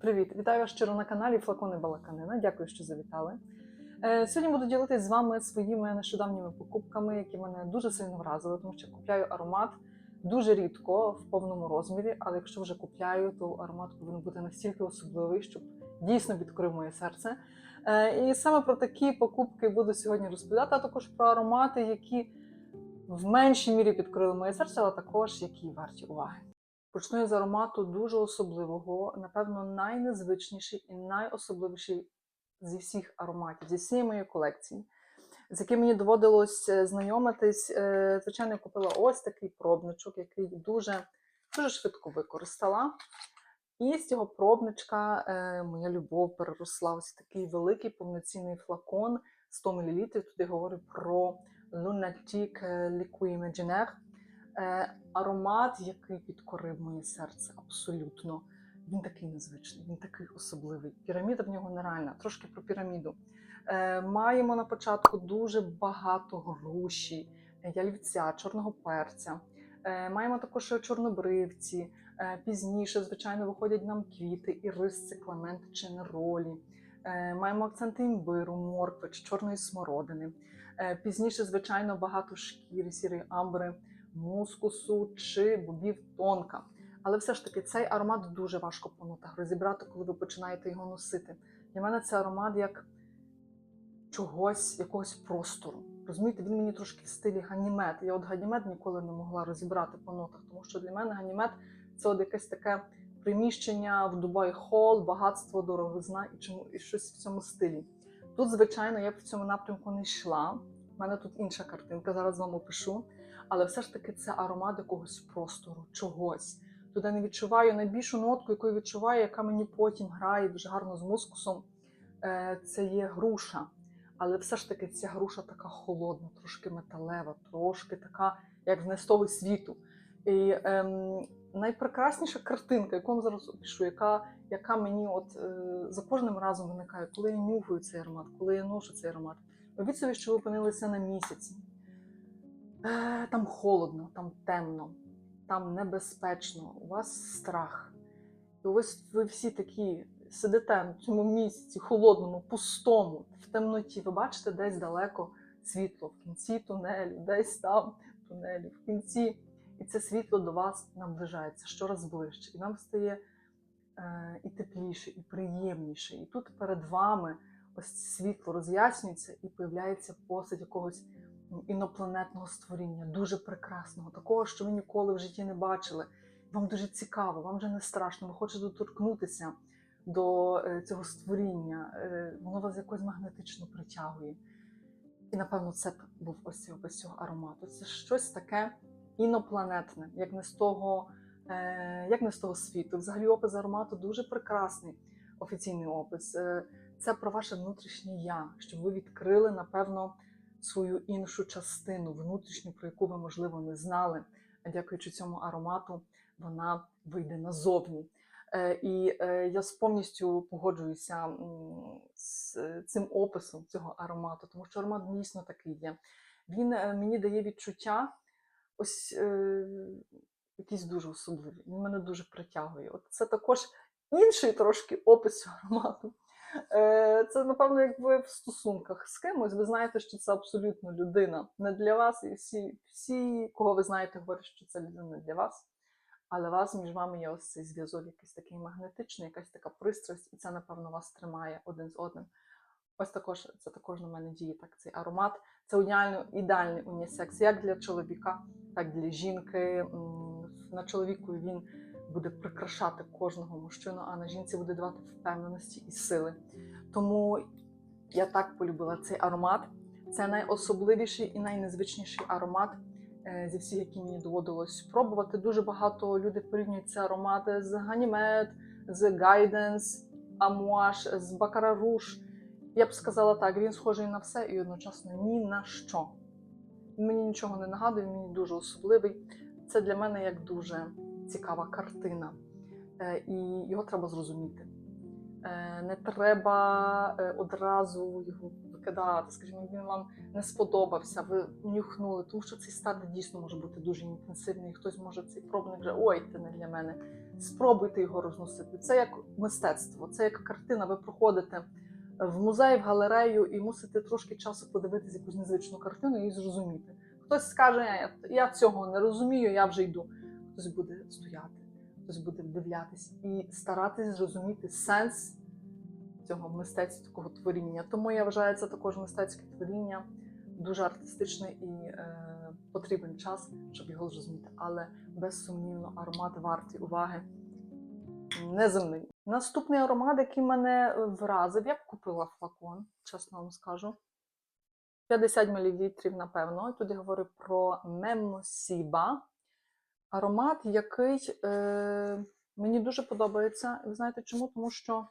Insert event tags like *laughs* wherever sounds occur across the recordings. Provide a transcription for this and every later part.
Привіт! Вітаю вас щиро на каналі Флакони Балаканина. Дякую, що завітали. Е, Сьогодні буду ділитися з вами своїми нещодавніми покупками, які мене дуже сильно вразили, тому що купляю аромат дуже рідко в повному розмірі, але якщо вже купляю, то аромат повинен бути настільки особливий, щоб дійсно відкрив моє серце. Е, І саме про такі покупки буду сьогодні розповідати, а також про аромати, які в меншій мірі підкрили моє серце, але також які варті уваги. Почну я з аромату дуже особливого, напевно, найнезвичніший і найособливіший зі всіх ароматів, зі всієї моєї колекції, з яким мені доводилось е, знайомитись. Е, Звичайно, я купила ось такий пробничок, який дуже, дуже швидко використала. І з цього пробничка е, моя любов переросла ось такий великий повноцінний флакон 100 мл. Тут я говорю про Lunatic Liquid Imaginaire. Е, аромат, який підкорив моє серце, абсолютно. Він такий незвичний, він такий особливий. Піраміда в нього нереальна. Трошки про піраміду. Е, маємо на початку дуже багато груші, ялівця, чорного перця. Е, маємо також чорнобривці. Е, пізніше, звичайно, виходять нам квіти, ірис, цикламент чи неролі. Е, маємо акценти імбиру, моркви чорної смородини. Е, пізніше, звичайно, багато шкіри, сірої амбри мускусу чи бобів тонка. Але все ж таки цей аромат дуже важко по нотах розібрати, коли ви починаєте його носити. Для мене це аромат як чогось, якогось простору. Розумієте, він мені трошки в стилі ганімед. Я от ганімед ніколи не могла розібрати по нотах, тому що для мене ганімед це от якесь таке приміщення в Дубай Хол, багатство, дороговизна і чому і щось в цьому стилі. Тут, звичайно, я б в цьому напрямку не йшла. У мене тут інша картинка, зараз вам опишу. Але все ж таки це аромат якогось простору, чогось. Тут я не відчуваю найбільшу нотку, яку я відчуваю, яка мені потім грає дуже гарно з мускусом. Е, Це є груша. Але все ж таки ця груша така холодна, трошки металева, трошки така, як з не світу. І ем, найпрекрасніша картинка, яку вам зараз опишу, яка, яка мені от е, за кожним разом виникає, коли я нюхаю цей аромат, коли я ношу цей аромат. Собі, що ви опинилися на місяці. Е, Там холодно, там темно, там небезпечно, у вас страх. І ось ви всі такі сидите в цьому місці, холодному, пустому, в темноті. Ви бачите десь далеко світло, в кінці тунелю, десь там в тунелі, в кінці. І це світло до вас наближається щораз ближче. І вам стає е, і тепліше, і приємніше. І тут перед вами світло роз'яснюється і появляється постать якогось інопланетного створіння, дуже прекрасного, такого, що ви ніколи в житті не бачили. Вам дуже цікаво, вам вже не страшно, ви хочете доторкнутися до е, цього створіння, е, воно вас якось магнетично притягує. І, напевно, це був ось цей опис цього аромату. Це щось таке інопланетне, як не з того, е, як не з того світу. Взагалі, опис аромату дуже прекрасний, офіційний опис. Це про ваше внутрішнє я, щоб ви відкрили, напевно, свою іншу частину, внутрішню, про яку ви, можливо, не знали. А дякуючи цьому аромату, вона вийде назовні. Е, І е, я з повністю погоджуюся з цим описом цього аромату, тому що аромат дійсно такий є. Він е, мені дає відчуття ось е, якийсь дуже особливий. Він мене дуже притягує. От це також інший трошки опис аромату. Е, Це, напевно, як ви в стосунках з кимось, ви знаєте, що це абсолютно людина не для вас, і всі, всі, кого ви знаєте, говорять, що це людина для вас. Але вас між вами є ось цей зв'язок, якийсь такий магнетичний, якась така пристрасть, і це, напевно, вас тримає один з одним. Ось також це також на мене діє так. Цей аромат. Це ідеально, ідеальний унісекс як для чоловіка, так і для жінки. На чоловіку він буде прикрашати кожного мужчину, а на жінці буде давати впевненості і сили. Тому я так полюбила цей аромат. Це найособливіший і найнезвичніший аромат е, зі всіх, які мені доводилось пробувати. Дуже багато людей порівнюють ці аромати з Ганімед, з Guidance, Амуаш, з Бакара Руш. Я б сказала так, він схожий на все і одночасно ні на що. Мені нічого не нагадує, мені дуже особливий. Це для мене як дуже цікава картина. Е, І його треба зрозуміти. Е, Не треба е, одразу його відкидати, скажімо, він вам не сподобався, ви нюхнули, тому що цей стадій дійсно може бути дуже інтенсивний. Хтось може цей пробник вже ой, це не для мене. Спробуйте його розносити. Це як мистецтво, це як картина. Ви проходите в музей, в галерею і мусите трошки часу подивитися якусь незвичну картину і зрозуміти. Хтось скаже, я цього не розумію, я вже йду. Хтось буде стояти, хтось буде вдивлятись і старатись зрозуміти сенс цього мистецького творіння. Тому я вважаю це також мистецьке творіння, дуже артистичне і е, потрібен час, щоб його зрозуміти. Але безсумнівно аромат вартий уваги неземний. Наступний аромат, який мене вразив, я б купила флакон, чесно вам скажу. 50 мл, напевно. Тут я говорю про Мемосіба. Аромат, який е, мені дуже подобається. Ви знаєте чому? Тому що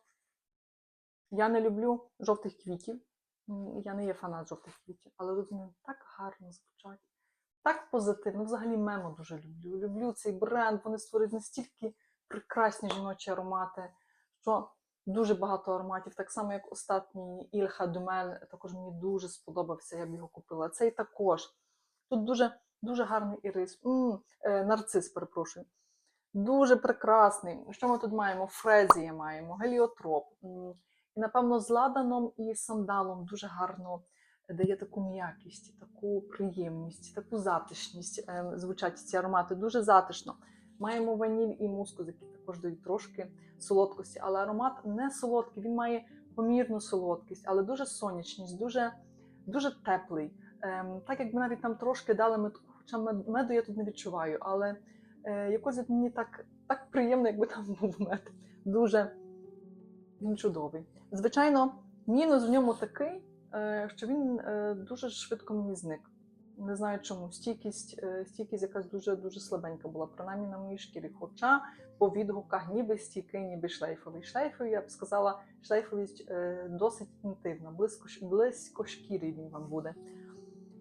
я не люблю жовтих квітів. Я не є фанат жовтих квітів, але тут вони так гарно звучать, так позитивно. Взагалі мемо дуже люблю. Люблю цей бренд. Вони створюють настільки прекрасні жіночі аромати, що дуже багато ароматів. Так само, як останній Ільха Думель, також мені дуже сподобався, я б його купила. Цей також. Тут дуже, дуже гарний ірис. М, е, нарцис, перепрошую. Дуже прекрасний. Що ми тут маємо? Фрезія маємо, геліотроп. М, І, напевно, з ладаном і сандалом дуже гарно дає таку м'якість, таку приємність, таку затишність. Е, Звучать ці аромати дуже затишно. Маємо ваніль і мускус, які також дають трошки солодкості, але аромат не солодкий, він має помірну солодкість, але дуже сонячність, дуже, дуже теплий. Ем, так якби навіть там трошки дали медку, хоча меду я тут не відчуваю, але е, якось мені так, так приємно, якби там був мед. Дуже він чудовий. Звичайно, мінус в ньому такий, е, що він е, дуже швидко мені зник. Не знаю чому. Стійкість, е, стійкість якась дуже дуже слабенька була, принаймні на моїй шкірі. Хоча по відгуках ніби стійкий, ніби шлейфовий. Шлейфовий, я б сказала, шлейфовість е, досить інтимна, близько, близько шкіри він вам буде.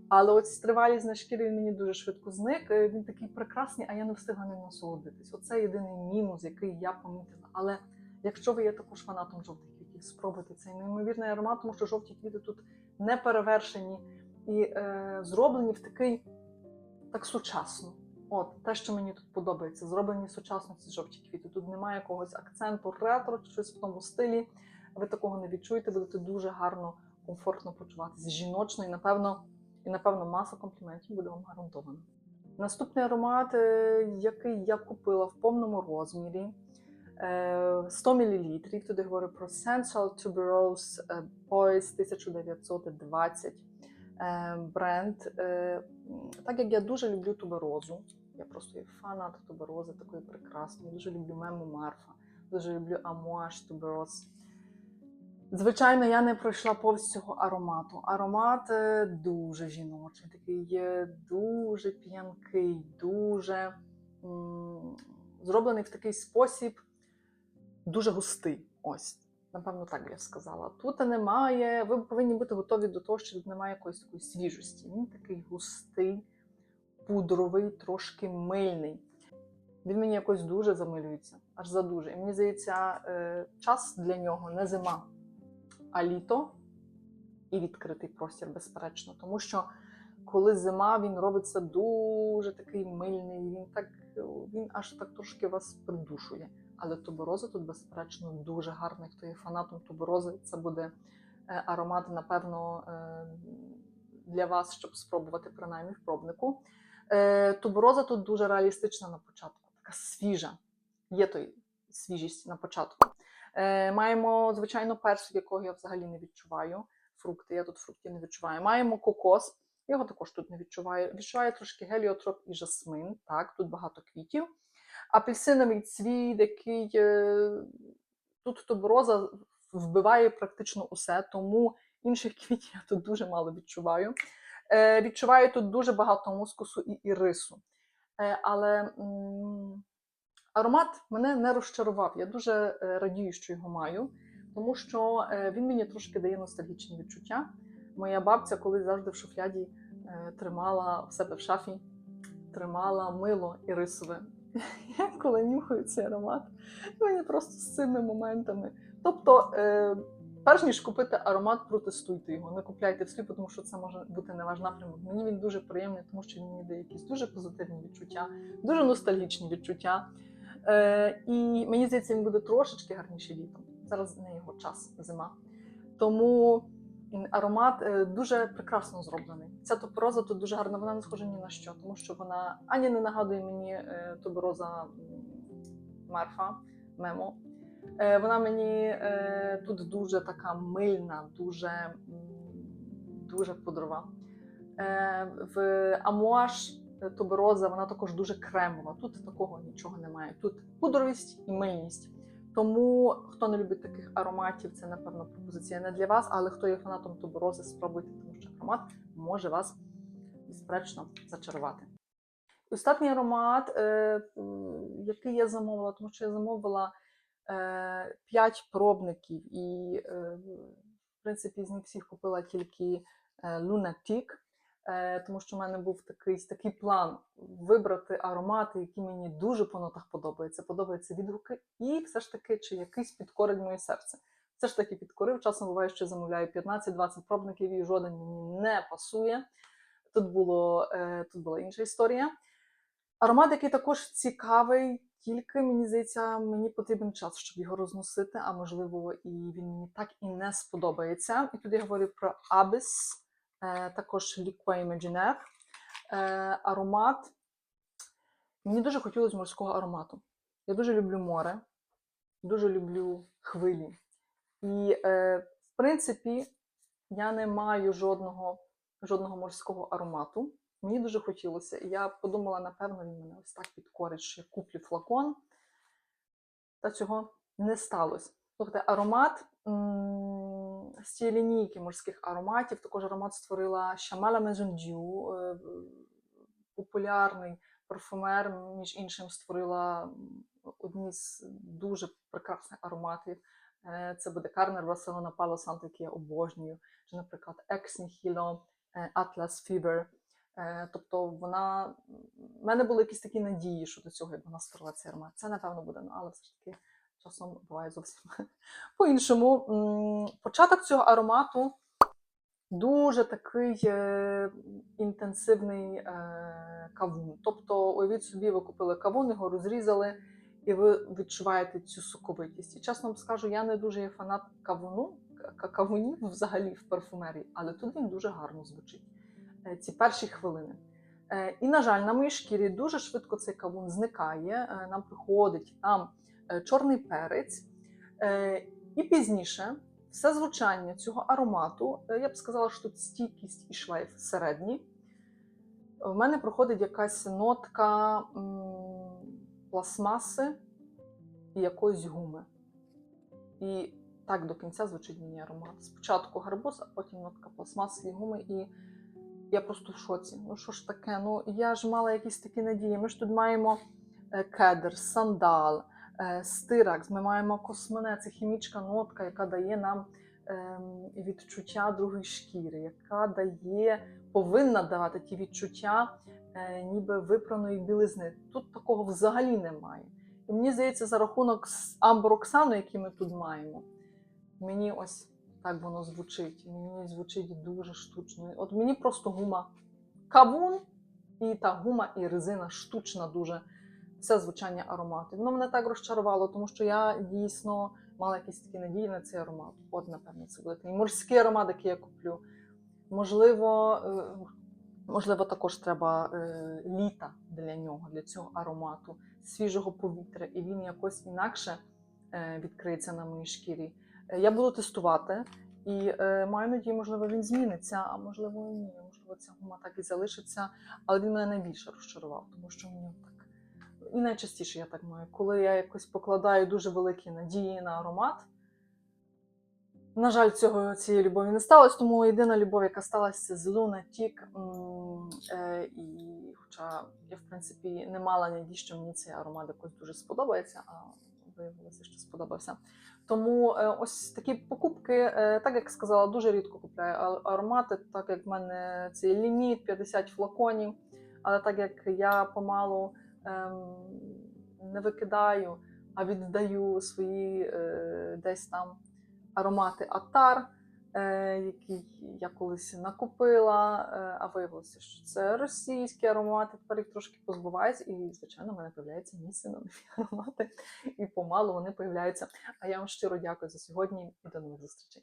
Але от тривалість на шкірі він мені дуже швидко зник. Е, Він такий прекрасний, а я не встигла ним насолодитись. Оце єдиний мінус, який я помітила. Але якщо ви є також фанатом жовтих квітів, спробуйте цей неймовірний аромат, тому що жовті квіти тут не перевершені і е, зроблені в такий так сучасно. От те, що мені тут подобається, зроблені сучасно ці жовті квіти. Тут немає якогось акценту ретро, щось в тому стилі. Ви такого не відчуєте, будете дуже гарно, комфортно почуватися жіночно і напевно, і напевно маса компліментів буде вам гарантована. Наступний аромат, е, який я купила в повному розмірі. е, 100 мл. Туди говорю про Central Tuberose е, Boys 1920 е, бренд. Е, Так як я дуже люблю туберозу, я просто є фанат туберози, такої прекрасної. Дуже люблю мему Марфа, дуже люблю амуаш тубероз. Звичайно, я не пройшла повз цього аромату. Аромат е, дуже жіночий, такий дуже п'янкий, дуже зроблений в такий спосіб, дуже густий. Ось, напевно, так я сказала. Тут немає, ви повинні бути готові до того, що тут немає якоїсь такої свіжості. Він такий густий, пудровий, трошки мильний. Він мені якось дуже замилюється, аж за дуже. І мені здається, е, час для нього не зима, а літо і відкритий простір, безперечно. Тому що коли зима, він робиться дуже такий мильний, він так він аж так трошки вас придушує. Але тубероза тут, безперечно, дуже гарний. Хто є фанатом туберози, це буде е, аромат, напевно, е, для вас, щоб спробувати принаймні в пробнику. Е, Тубероза тут дуже реалістична на початку, така свіжа. Є той свіжість на початку. Е, Маємо, звичайно, персик, якого я взагалі не відчуваю. Фрукти, я тут фруктів не відчуваю. Маємо кокос, його також тут не відчуваю. Відчуваю трошки геліотроп і жасмин. Так, тут багато квітів. Апельсиновий цвіт, який е, тут тубероза вбиває практично усе, тому інших *laughs* квітів я тут дуже мало відчуваю. Е, відчуваю тут дуже багато мускусу і ірису. Але аромат мене не розчарував. Я дуже е, радію, що його маю, тому що е, він мені трошки дає ностальгічні відчуття. Моя бабця колись завжди в шуфляді е, тримала в себе в шафі, тримала мило ірисове. *laughs* Я коли нюхаю цей аромат, мені просто з цими моментами. Тобто, перш ніж купити аромат, протестуйте його. Не купляйте всліп, тому що це може бути не ваш напрямок. Мені він дуже приємний, тому що він мені дає якісь дуже позитивні відчуття, дуже ностальгічні відчуття. Е, і мені здається, він буде трошечки гарніший літом. Зараз не його час, зима. Тому аромат е, дуже прекрасно зроблений. Ця тубероза тут дуже гарна, вона не схожа ні на що, тому що вона ані не нагадує мені е, тубероза Марфа Мемо. Е, Вона мені тут дуже така мильна, дуже, дуже пудрова. В амуаш е, тубероза вона також дуже кремова. Тут такого нічого немає. Тут пудровість і мильність. Тому хто не любить таких ароматів, це напевно пропозиція не для вас. Але хто є фанатом туберози, спробуйте, тому що аромат може вас безперечно зачарувати. І Останній аромат, е, який я замовила, тому що я замовила е, 5 пробників, і е, в принципі з них всіх купила тільки е, Lunatic, е, тому що в мене був такий, такий план вибрати аромати, які мені дуже по нотах подобаються. Подобаються відгуки, і все ж таки, чи якийсь підкорить моє серце. Все ж таки підкорив. Часом буває, що замовляю 15-20 пробників, і жоден мені не пасує. Тут, було, е, тут була інша історія. Аромат, який також цікавий, тільки мені здається, мені потрібен час, щоб його розносити, а можливо, і він мені так і не сподобається. І тут я говорю про Abyss, е, також Liqua Imaginaire. Е, аромат. Мені дуже хотілося морського аромату. Я дуже люблю море, дуже люблю хвилі. І, е, в принципі, я не маю жодного, жодного морського аромату. Мені дуже хотілося. Я подумала, напевно, він мене ось так підкорить, що я куплю флакон. Та цього не сталося. Тобто аромат м, з цієї лінійки морських ароматів, також аромат створила Chamala Maison е, популярний парфумер, між іншим, створила одні з дуже прекрасних ароматів. Е, Це буде Карнер Барселона Пало Санто, який я обожнюю. Чи, наприклад, Ex Nihilo, е, Atlas Fever. Е, Тобто вона в мене були якісь такі надії щодо цього, як вона створила цей аромат. Це напевно буде, ну, але все ж таки часом буває зовсім *laughs* по-іншому. Початок цього аромату дуже такий е, інтенсивний е, кавун. Тобто, уявіть собі, ви купили кавун, його розрізали, і ви відчуваєте цю соковитість. І чесно вам скажу, я не дуже є фанат кавуну, кавунів взагалі в парфумерії, але тут він дуже гарно звучить. Е, Ці перші хвилини. І, на жаль, на моїй шкірі дуже швидко цей кавун зникає. Нам приходить там чорний перець. Е, І пізніше все звучання цього аромату, е, я б сказала, що тут стійкість і шлейф середні. В мене проходить якась нотка пластмаси і якоїсь гуми. І так до кінця звучить мені аромат. Спочатку гарбуз, а потім нотка пластмаси і гуми. І я просто в шоці. Ну що ж таке? Ну я ж мала якісь такі надії. Ми ж тут маємо е, кедр, сандал, е, стиракс, ми маємо космене, це хімічна нотка, яка дає нам ем, відчуття другої шкіри, яка дає, повинна давати ті відчуття, е, ніби випраної білизни. Тут такого взагалі немає. І мені здається, за рахунок амброксану, який ми тут маємо, мені ось так воно звучить. Мені звучить дуже штучно. От мені просто гума кавун, і та гума і резина штучна дуже. Все звучання аромату. Воно мене так розчарувало, тому що я дійсно мала якісь такі надії на цей аромат. От, напевно, це буде такий морський аромат, який я куплю. Можливо, е, можливо, також треба е, літа для нього, для цього аромату, свіжого повітря, і він якось інакше е, відкриється на моїй шкірі. Я буду тестувати і маю надію, можливо, він зміниться, а можливо, ні. Можливо, ця гума так і залишиться. Але він мене найбільше розчарував, тому що мені так. І найчастіше я так маю, коли я якось покладаю дуже великі надії на аромат. На жаль, цього цієї любові не сталося, тому єдина любов, яка сталася, це з Луна Тік. Е, І хоча я, в принципі, не мала надій, що мені цей аромат якось дуже сподобається, а виявилося, що сподобався. Тому е, ось такі покупки, е, так як сказала, дуже рідко купляю аромати, так як в мене цей ліміт 50 флаконів. Але так як я помалу не викидаю, а віддаю свої е, десь там аромати Атар, е, який я колись накупила, е, а виявилося, що це російські аромати. Тепер їх трошки позбуваються, і, звичайно, в мене появляється місце на нові аромати, і помалу вони появляються. А я вам щиро дякую за сьогодні і до нових зустрічей.